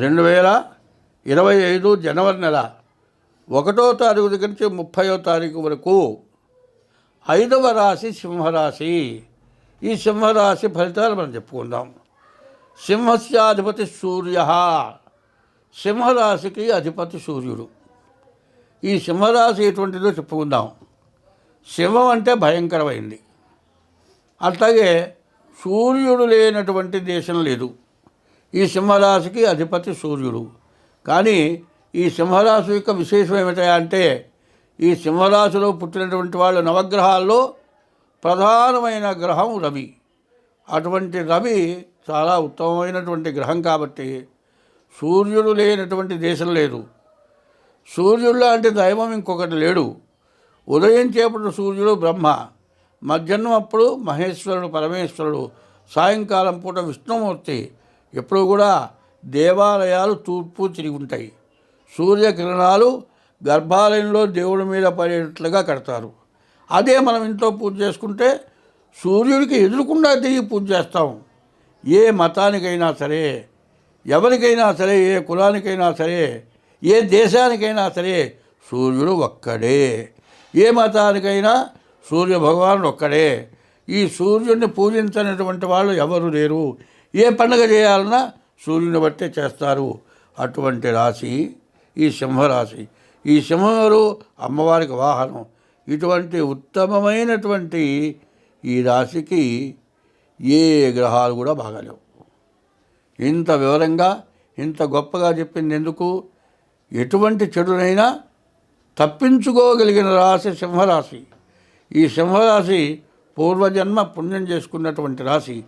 రెండు వేల ఇరవై ఐదు జనవరి నెల ఒకటో తారీఖు దగ్గర నుంచి ముప్పయో తారీఖు వరకు ఐదవ రాశి సింహరాశి. ఈ సింహరాశి ఫలితాలు మనం చెప్పుకుందాం. సింహస్యాధిపతి సూర్య. సింహరాశికి అధిపతి సూర్యుడు. ఈ సింహరాశి ఎటువంటిదో చెప్పుకుందాం. సింహం అంటే భయంకరమైంది. అట్లాగే సూర్యుడు లేనటువంటి దేశం లేదు. ఈ సింహరాశికి అధిపతి సూర్యుడు. కానీ ఈ సింహరాశి యొక్క విశేషం ఏమిటా అంటే ఈ సింహరాశిలో పుట్టినటువంటి వాళ్ళ నవగ్రహాల్లో ప్రధానమైన గ్రహం రవి. అటువంటి రవి చాలా ఉత్తమమైనటువంటి గ్రహం కాబట్టి సూర్యుడు లేనటువంటి దేశం లేదు. సూర్యుడు లాంటి దైవం ఇంకొకటి లేడు. ఉదయించేప్పుడు సూర్యుడు బ్రహ్మ మధ్యాహ్నం అప్పుడు మహేశ్వరుడు పరమేశ్వరుడు సాయంకాలం పూట విష్ణుమూర్తి ఎప్పుడు కూడా దేవాలయాలు తూర్పు తిరిగి ఉంటాయి. సూర్యకిరణాలు గర్భాలయంలో దేవుడి మీద పడేటట్లుగా కడతారు. అదే మనం ఇంట్లో పూజ చేసుకుంటే సూర్యుడికి ఎదురుకుండా తిరిగి పూజ చేస్తాం. ఏ మతానికైనా సరే ఎవరికైనా సరే ఏ కులానికైనా సరే ఏ దేశానికైనా సరే సూర్యుడు ఒక్కడే. ఏ మతానికైనా సూర్య భగవానుడు ఒక్కడే. ఈ సూర్యుడిని పూజించినటువంటి వాళ్ళు ఎవరు లేరు. ఏ పండుగ చేయాలన్నా సూర్యుని బట్టే చేస్తారు. అటువంటి రాశి ఈ సింహరాశి. ఈ సింహరు అమ్మవారికి వాహనం. ఇటువంటి ఉత్తమమైనటువంటి ఈ రాశికి ఏ గ్రహాలు కూడా బాగాలేవు. ఇంత వివరంగా ఇంత గొప్పగా చెప్పింది ఎందుకు? ఎటువంటి చెడునైనా తప్పించుకోగలిగిన రాశి సింహరాశి. ఈ సింహరాశి పూర్వజన్మ పుణ్యం చేసుకున్నటువంటి రాశి.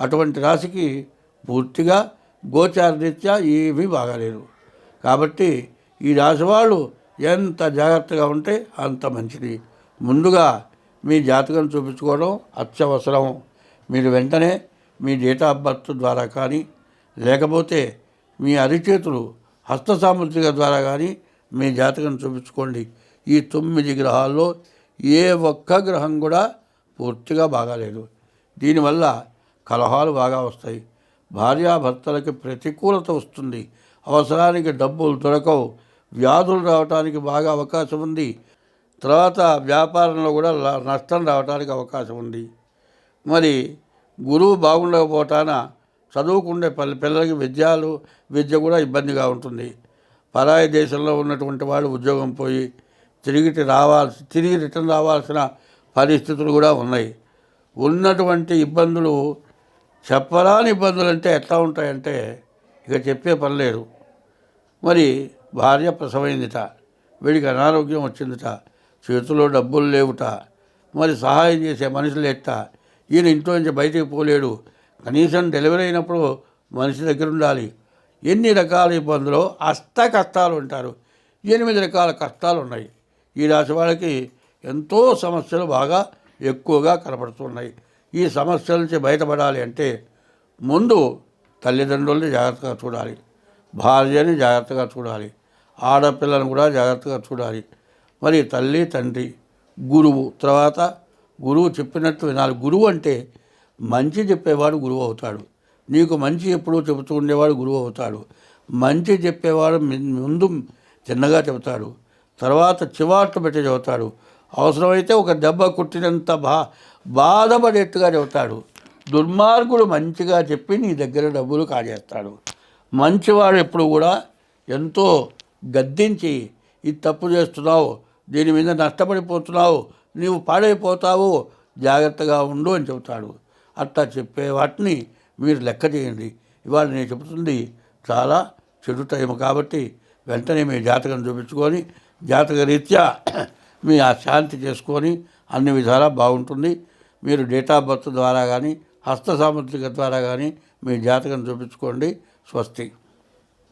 అటువంటి రాశికి పూర్తిగా గోచారరీత్యా ఏమీ బాగాలేదు. కాబట్టి ఈ రాశి వాళ్ళు ఎంత జాగ్రత్తగా ఉంటే అంత మంచిది. ముందుగా మీ జాతకం చూపించుకోవడం అత్యవసరం. మీరు వెంటనే మీ డేట్ ఆఫ్ బర్త్ ద్వారా కానీ లేకపోతే మీ అరిచేతులు హస్త సాముద్రిక ద్వారా కానీ మీ జాతకం చూపించుకోండి. ఈ తొమ్మిది గ్రహాల్లో ఏ ఒక్క గ్రహం కూడా పూర్తిగా బాగాలేదు. దీనివల్ల కలహాలు బాగా వస్తాయి. భార్యాభర్తలకి ప్రతికూలత వస్తుంది. అవసరానికి డబ్బులు దొరకవు. వ్యాధులు రావడానికి బాగా అవకాశం ఉంది. తర్వాత వ్యాపారంలో కూడా లా- నష్టం రావడానికి అవకాశం ఉంది. మరి గురువు బాగుండకపోవటాన చదువుకుండే పిల్ల పిల్లలకి విద్యాలు విద్య కూడా ఇబ్బందిగా ఉంటుంది. పరాయి దేశంలో ఉన్నటువంటి వాళ్ళు ఉద్యోగం పోయి తిరిగి రావాల్సి తిరిగి రిటర్న్ రావాల్సిన పరిస్థితులు కూడా ఉన్నాయి. ఉన్నటువంటి ఇబ్బందులు చెప్పరాని ఇబ్బందులు అంటే ఎట్లా ఉంటాయంటే ఇక చెప్పే పని లేదు. మరి భార్య ప్రసవైందిట వీడికి అనారోగ్యం వచ్చిందిట చేతిలో డబ్బులు లేవుట మరి సహాయం చేసే మనుషులు ఎట్ట ఈయన ఇంట్లో నుంచి బయటికి పోలేడు. కనీసం డెలివరీ అయినప్పుడు మనిషి దగ్గర ఉండాలి. ఎన్ని రకాల ఇబ్బందులు అష్ట కష్టాలు ఉంటారు. ఎనిమిది రకాల కష్టాలు ఉన్నాయి. ఈ రాశి వాళ్ళకి ఎంతో సమస్యలు బాగా ఎక్కువగా కనపడుతున్నాయి. ఈ సమస్యల నుంచి బయటపడాలి అంటే ముందు తల్లిదండ్రుల్ని జాగ్రత్తగా చూడాలి. భార్యని జాగ్రత్తగా చూడాలి. ఆడపిల్లను కూడా జాగ్రత్తగా చూడాలి. మరి తల్లి తండ్రి గురువు తర్వాత గురువు చెప్పినట్టు వినాలి. గురువు అంటే మంచి చెప్పేవాడు గురువు అవుతాడు. నీకు మంచి ఎప్పుడూ చెబుతూ ఉండేవాడు గురువు అవుతాడు. మంచి చెప్పేవాడు ముందు చిన్నగా చెబుతాడు. తర్వాత చివాట్లు పెట్టి చెబుతాడు అవసరమైతే ఒక దెబ్బ కుట్టినంత బా బాధపడేట్టుగా చెబుతాడు. దుర్మార్గుడు మంచిగా చెప్పి నీ దగ్గర డబ్బులు కాజేస్తాడు. మంచివాడు ఎప్పుడు కూడా ఎంతో గద్దించి ఇది తప్పు చేస్తున్నావు దీని మీద నష్టపడిపోతున్నావు నీవు పాడైపోతావు జాగ్రత్తగా ఉండు అని చెబుతాడు. అట్లా చెప్పే వాటిని మీరు లెక్క చేయండి. ఇవాళ నేను చెబుతుంది చాలా చెడు టైం కాబట్టి వెంటనే మీ జాతకం చూపించుకొని జాతక రీత్యా మీ ఆ శాంతి చేసుకొని అన్ని విధాలా బాగుంటుంది. మీరు డేట్ ఆఫ్ బర్త్ ద్వారా కానీ హస్త సాముద్రిక ద్వారా కానీ మీ జాతకం చూపించుకోండి. స్వస్తి.